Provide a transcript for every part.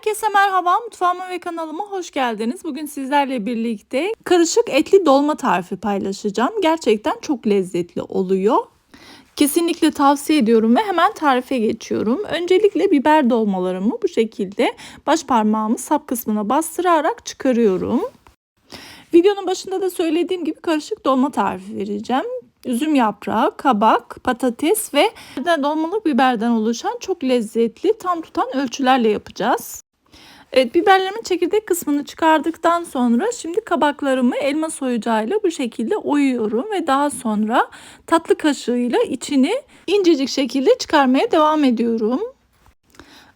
Herkese merhaba, mutfağıma ve kanalıma hoş geldiniz. Bugün sizlerle birlikte karışık etli dolma tarifi paylaşacağım. Gerçekten çok lezzetli oluyor. Kesinlikle tavsiye ediyorum ve hemen tarife geçiyorum. Öncelikle biber dolmalarımı bu şekilde baş parmağımı sap kısmına bastırarak çıkarıyorum. Videonun başında da söylediğim gibi karışık dolma tarifi vereceğim. Üzüm yaprağı, kabak, patates ve dolmalık biberden oluşan çok lezzetli tam tutan ölçülerle yapacağız. Evet biberlerimin çekirdek kısmını çıkardıktan sonra şimdi kabaklarımı elma soyacağıyla bu şekilde oyuyorum ve daha sonra tatlı kaşığıyla içini incecik şekilde çıkarmaya devam ediyorum.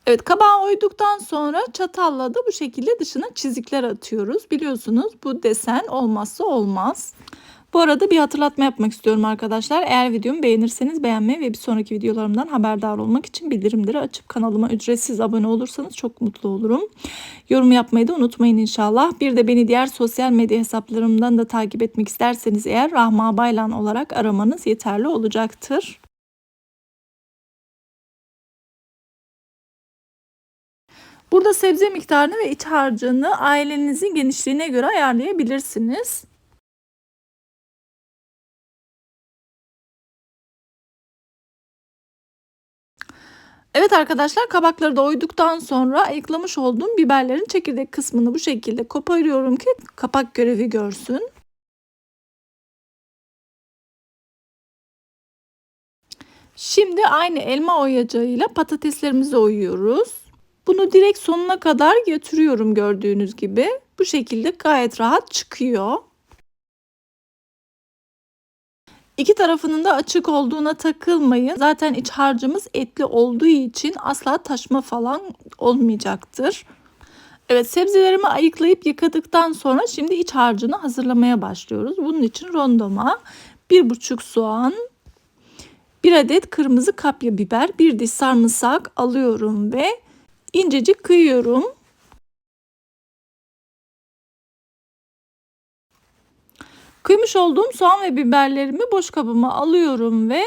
Evet kabağı oyduktan sonra çatalla da bu şekilde dışına çizikler atıyoruz. Biliyorsunuz bu desen olmazsa olmaz. Bu arada bir hatırlatma yapmak istiyorum arkadaşlar. Eğer videomu beğenirseniz beğenmeyi ve bir sonraki videolarımdan haberdar olmak için bildirimleri açıp kanalıma ücretsiz abone olursanız çok mutlu olurum. Yorum yapmayı da unutmayın inşallah. Bir de beni diğer sosyal medya hesaplarımdan da takip etmek isterseniz eğer Rahma Baylan olarak aramanız yeterli olacaktır. Burada sebze miktarını ve iç harcını ailenizin genişliğine göre ayarlayabilirsiniz. Evet arkadaşlar kabakları da oyduktan sonra ayıklamış olduğum biberlerin çekirdek kısmını bu şekilde koparıyorum ki kapak görevi görsün. Şimdi aynı elma oyacağıyla patateslerimizi oyuyoruz. Bunu direkt sonuna kadar götürüyorum gördüğünüz gibi. Bu şekilde gayet rahat çıkıyor. İki tarafının da açık olduğuna takılmayın. Zaten iç harcımız etli olduğu için asla taşma falan olmayacaktır. Evet sebzelerimi ayıklayıp yıkadıktan sonra şimdi iç harcını hazırlamaya başlıyoruz. Bunun için rondoma bir buçuk soğan, bir adet kırmızı kapya biber, bir diş sarımsak alıyorum ve incecik kıyıyorum. Kıymış olduğum soğan ve biberlerimi boş kabıma alıyorum ve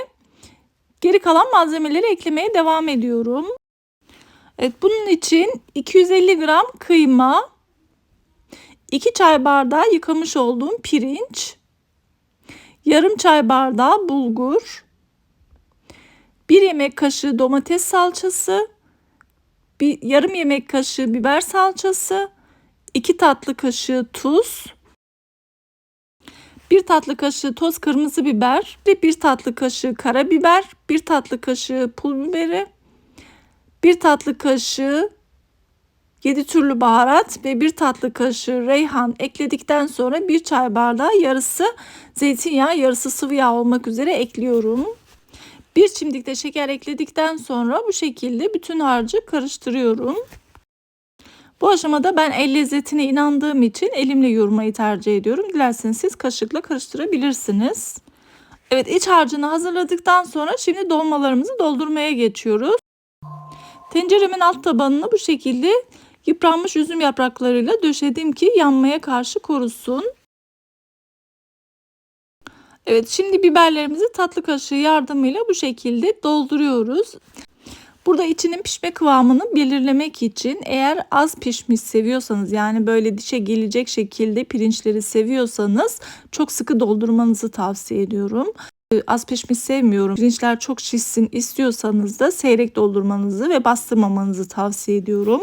geri kalan malzemeleri eklemeye devam ediyorum. Evet bunun için 250 gram kıyma, 2 çay bardağı yıkamış olduğum pirinç, yarım çay bardağı bulgur, 1 yemek kaşığı domates salçası, bir yarım yemek kaşığı biber salçası, 2 tatlı kaşığı tuz, 1 tatlı kaşığı toz kırmızı biber ve 1 tatlı kaşığı karabiber, 1 tatlı kaşığı pul biberi, 1 tatlı kaşığı 7 türlü baharat ve 1 tatlı kaşığı reyhan ekledikten sonra 1 çay bardağı yarısı zeytinyağı yarısı sıvı yağ olmak üzere ekliyorum. Bir çimdik de şeker ekledikten sonra bu şekilde bütün harcı karıştırıyorum. Bu aşamada ben el lezzetine inandığım için elimle yoğurmayı tercih ediyorum. Dilerseniz siz kaşıkla karıştırabilirsiniz. Evet iç harcını hazırladıktan sonra şimdi dolmalarımızı doldurmaya geçiyoruz. Tenceremin alt tabanını bu şekilde yıpranmış üzüm yapraklarıyla döşedim ki yanmaya karşı korusun. Evet şimdi biberlerimizi tatlı kaşığı yardımıyla bu şekilde dolduruyoruz. Burada içinin pişme kıvamını belirlemek için eğer az pişmiş seviyorsanız yani böyle dişe gelecek şekilde pirinçleri seviyorsanız çok sıkı doldurmanızı tavsiye ediyorum. Ee, az pişmiş sevmiyorum. Pirinçler çok şişsin istiyorsanız da seyrek doldurmanızı ve bastırmamanızı tavsiye ediyorum.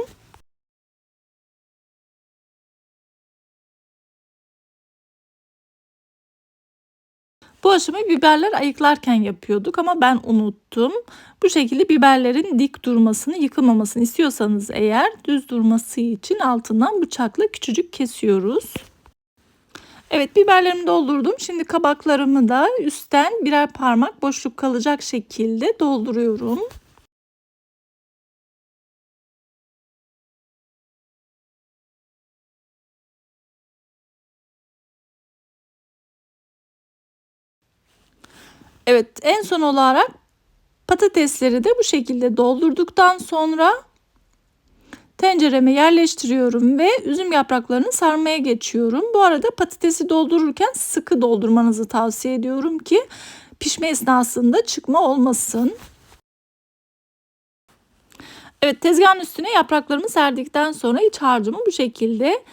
Bu aşamayı biberler ayıklarken yapıyorduk ama ben unuttum. Bu şekilde biberlerin dik durmasını, yıkılmamasını istiyorsanız eğer düz durması için altından bıçakla küçücük kesiyoruz. Evet biberlerimi doldurdum. Şimdi kabaklarımı da üstten birer parmak boşluk kalacak şekilde dolduruyorum. Evet en son olarak patatesleri de bu şekilde doldurduktan sonra tencereme yerleştiriyorum ve üzüm yapraklarını sarmaya geçiyorum. Bu arada patatesi doldururken sıkı doldurmanızı tavsiye ediyorum ki pişme esnasında çıkma olmasın. Evet tezgahın üstüne yapraklarımı serdikten sonra iç harcımı bu şekilde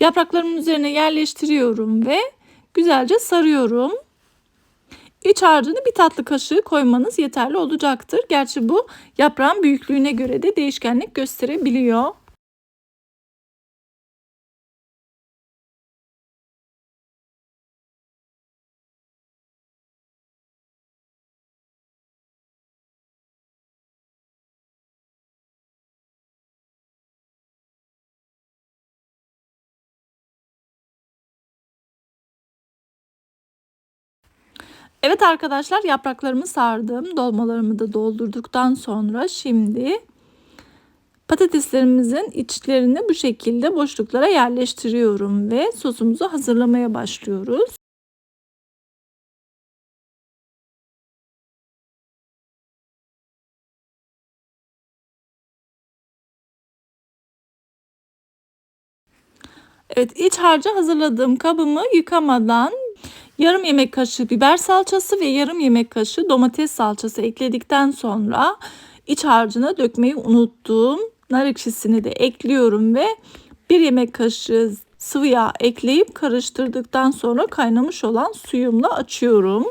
yapraklarımın üzerine yerleştiriyorum ve güzelce sarıyorum. İç harcını bir tatlı kaşığı koymanız yeterli olacaktır. Gerçi bu yaprağın büyüklüğüne göre de değişkenlik gösterebiliyor. Evet arkadaşlar yapraklarımı sardım. Dolmalarımı da doldurduktan sonra şimdi patateslerimizin içlerini bu şekilde boşluklara yerleştiriyorum ve sosumuzu hazırlamaya başlıyoruz. Evet iç harcı hazırladığım kabımı yıkamadan Yarım yemek kaşığı biber salçası ve yarım yemek kaşığı domates salçası ekledikten sonra iç harcına dökmeyi unuttuğum nar ekşisini de ekliyorum ve bir yemek kaşığı sıvı yağ ekleyip karıştırdıktan sonra kaynamış olan suyumla açıyorum.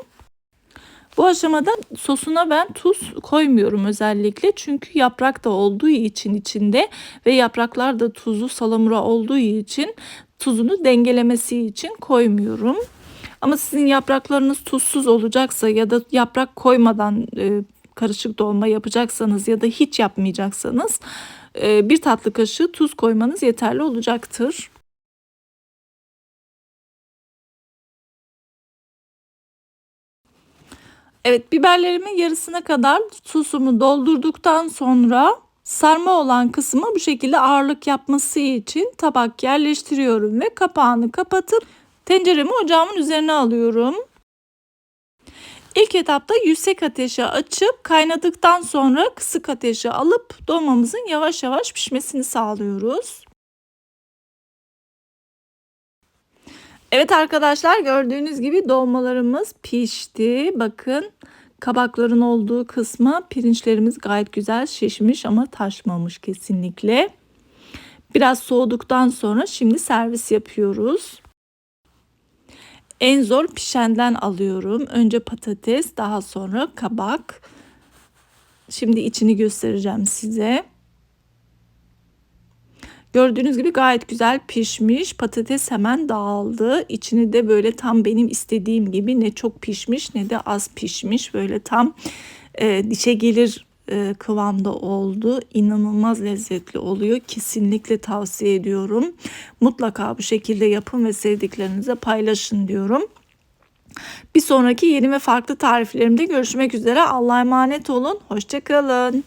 Bu aşamada sosuna ben tuz koymuyorum özellikle çünkü yaprak da olduğu için içinde ve yapraklar da tuzlu salamura olduğu için tuzunu dengelemesi için koymuyorum. Ama sizin yapraklarınız tuzsuz olacaksa ya da yaprak koymadan e, karışık dolma yapacaksanız ya da hiç yapmayacaksanız e, bir tatlı kaşığı tuz koymanız yeterli olacaktır. Evet biberlerimin yarısına kadar sosumu doldurduktan sonra sarma olan kısmı bu şekilde ağırlık yapması için tabak yerleştiriyorum ve kapağını kapatıp Tenceremi ocağımın üzerine alıyorum. İlk etapta yüksek ateşe açıp kaynadıktan sonra kısık ateşe alıp dolmamızın yavaş yavaş pişmesini sağlıyoruz. Evet arkadaşlar gördüğünüz gibi dolmalarımız pişti. Bakın kabakların olduğu kısmı pirinçlerimiz gayet güzel şişmiş ama taşmamış kesinlikle. Biraz soğuduktan sonra şimdi servis yapıyoruz. En zor pişenden alıyorum. Önce patates, daha sonra kabak. Şimdi içini göstereceğim size. Gördüğünüz gibi gayet güzel pişmiş. Patates hemen dağıldı. İçini de böyle tam benim istediğim gibi ne çok pişmiş ne de az pişmiş. Böyle tam e, dişe gelir e, kıvamda oldu. İnanılmaz lezzetli oluyor. Kesinlikle tavsiye ediyorum. Mutlaka bu şekilde yapın ve sevdiklerinize paylaşın diyorum. Bir sonraki yeni ve farklı tariflerimde görüşmek üzere. Allah'a emanet olun. Hoşçakalın.